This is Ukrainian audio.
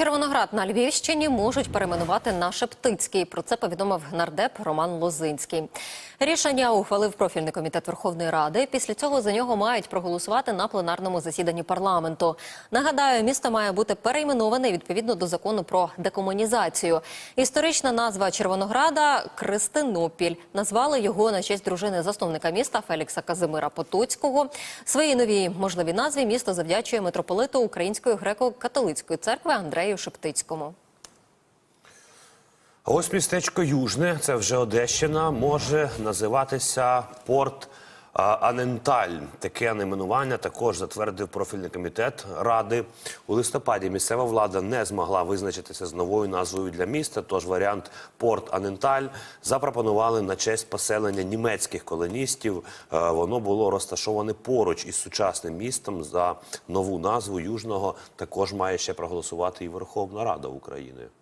Червоноград на Львівщині можуть перейменувати на Шептицький. Про це повідомив нардеп Роман Лозинський. Рішення ухвалив профільний комітет Верховної Ради. Після цього за нього мають проголосувати на пленарному засіданні парламенту. Нагадаю, місто має бути перейменоване відповідно до закону про декомунізацію. Історична назва Червонограда Кристинопіль. Назвали його на честь дружини засновника міста Фелікса Казимира Потоцького. Своїй новій можливій назві місто завдячує митрополиту Української греко-католицької церкви Андрею Шептицькому. Ось містечко Южне, це вже Одещина, може називатися порт Аненталь. Таке найменування також затвердив профільний комітет ради. У листопаді місцева влада не змогла визначитися з новою назвою для міста. Тож варіант порт Аненталь запропонували на честь поселення німецьких колоністів. Е, Воно було розташоване поруч із сучасним містом. За нову назву Южного також має ще проголосувати і Верховна Рада України.